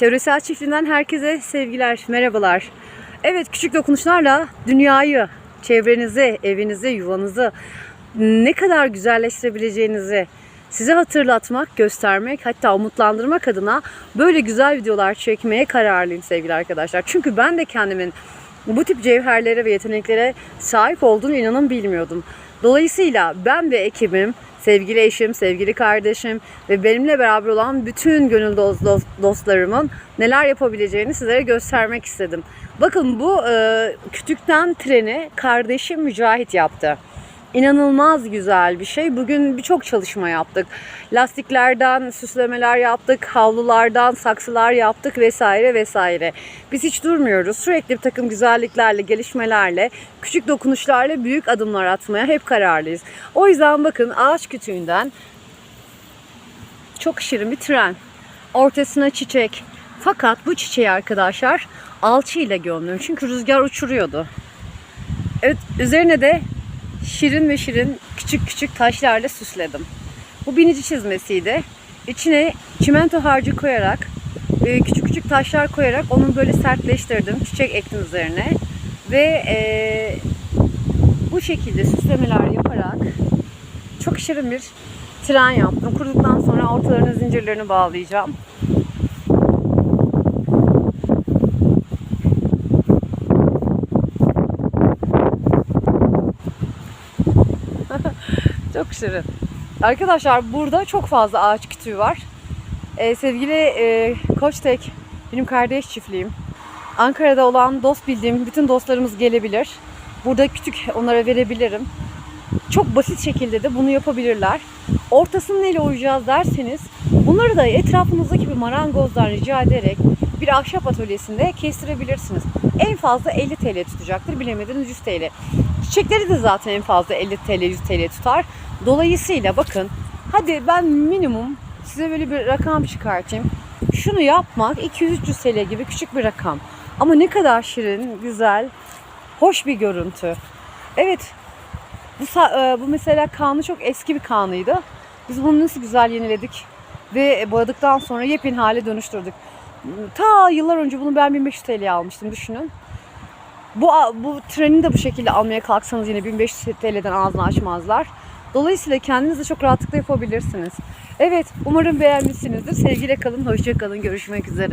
Teorisel Çiftliği'nden herkese sevgiler, merhabalar. Evet, küçük dokunuşlarla dünyayı, çevrenizi, evinizi, yuvanızı ne kadar güzelleştirebileceğinizi size hatırlatmak, göstermek, hatta umutlandırmak adına böyle güzel videolar çekmeye kararlıyım sevgili arkadaşlar. Çünkü ben de kendimin bu tip cevherlere ve yeteneklere sahip olduğunu inanın bilmiyordum. Dolayısıyla ben ve ekibim, sevgili eşim, sevgili kardeşim ve benimle beraber olan bütün gönül dost, dost- dostlarımın neler yapabileceğini sizlere göstermek istedim. Bakın bu e, kütükten treni kardeşim Mücahit yaptı. İnanılmaz güzel bir şey. Bugün birçok çalışma yaptık. Lastiklerden süslemeler yaptık, havlulardan saksılar yaptık vesaire vesaire. Biz hiç durmuyoruz. Sürekli bir takım güzelliklerle, gelişmelerle, küçük dokunuşlarla büyük adımlar atmaya hep kararlıyız. O yüzden bakın ağaç kütüğünden çok şirin bir tren. Ortasına çiçek. Fakat bu çiçeği arkadaşlar alçıyla gömdüm. Çünkü rüzgar uçuruyordu. Evet, üzerine de şirin ve şirin küçük küçük taşlarla süsledim. Bu binici çizmesiydi. İçine çimento harcı koyarak, e, küçük küçük taşlar koyarak onu böyle sertleştirdim. Çiçek ektim üzerine. Ve e, bu şekilde süslemeler yaparak çok şirin bir tren yaptım. Kuruduktan sonra ortalarına zincirlerini bağlayacağım. Çok şirin. Arkadaşlar burada çok fazla ağaç kütüğü var. Ee, sevgili e, Koçtek, benim kardeş çiftliğim. Ankara'da olan dost bildiğim bütün dostlarımız gelebilir. Burada kütük onlara verebilirim. Çok basit şekilde de bunu yapabilirler. Ortasını neyle oyacağız derseniz bunları da etrafınızdaki bir marangozdan rica ederek bir ahşap atölyesinde kestirebilirsiniz. En fazla 50 TL tutacaktır. Bilemediniz 100 TL. Çiçekleri de zaten en fazla 50 TL 100 TL tutar. Dolayısıyla bakın hadi ben minimum size böyle bir rakam çıkartayım. Şunu yapmak 200-300 TL gibi küçük bir rakam. Ama ne kadar şirin, güzel, hoş bir görüntü. Evet bu, e, bu mesela kanı çok eski bir kanıydı. Biz bunu nasıl güzel yeniledik ve boyadıktan sonra yepyeni hale dönüştürdük. Ta yıllar önce bunu ben 1500 TL'ye almıştım düşünün. Bu, bu treni de bu şekilde almaya kalksanız yine 1500 TL'den ağzını açmazlar. Dolayısıyla kendiniz de çok rahatlıkla yapabilirsiniz. Evet umarım beğenmişsinizdir. Sevgiyle kalın, hoşça kalın. Görüşmek üzere.